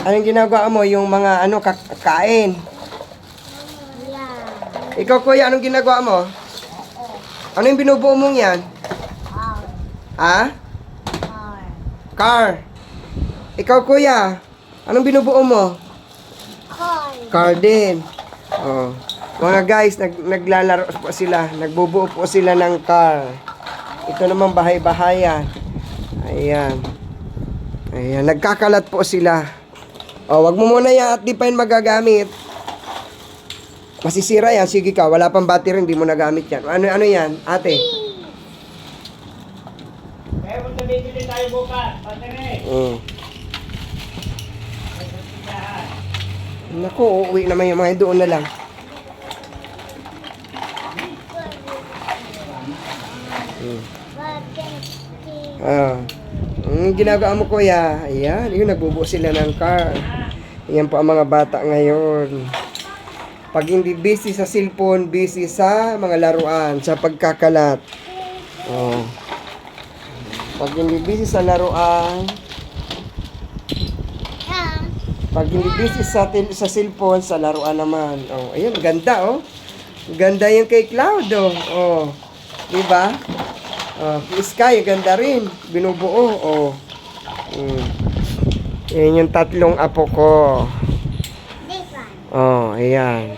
Anong ginagawa mo? Yung mga ano, kak- kain. Yeah. Ikaw, kuya, anong ginagawa mo? Ano yung binubuo mong yan? Ha? Car. Ikaw, kuya, anong binubuo mo? Car. Car din. Oh. Mga guys, nag, naglalaro po sila. Nagbubuo po sila ng car. Ito naman bahay-bahayan. Ayan. Ayan, nagkakalat po sila. Oh, wag mo muna yan at di pa yun magagamit. Masisira yan. Sige ka, wala pang battery, hindi mo nagamit yan. Ano, ano yan, ate? Kaya magkabibili tayo bukas. Pagkane. Mm. Naku, uuwi naman yung mga doon na lang. Mm. Ah. Ang ginagawa mo kuya, ayan, yun, nagbubuo sila ng car. Ayan po ang mga bata ngayon. Pag hindi busy sa cellphone, busy sa mga laruan, sa pagkakalat. Oh. Pag hindi busy sa laruan, pag hindi busy sa, sa cellphone, sa laruan naman. Oh, ayun, ganda oh. Ganda yung kay Cloud oh. Oh. Di ba? Kay Sky, ganda rin. Binubuo oh. Mm. Yan yung tatlong apo ko. Oh, ayan.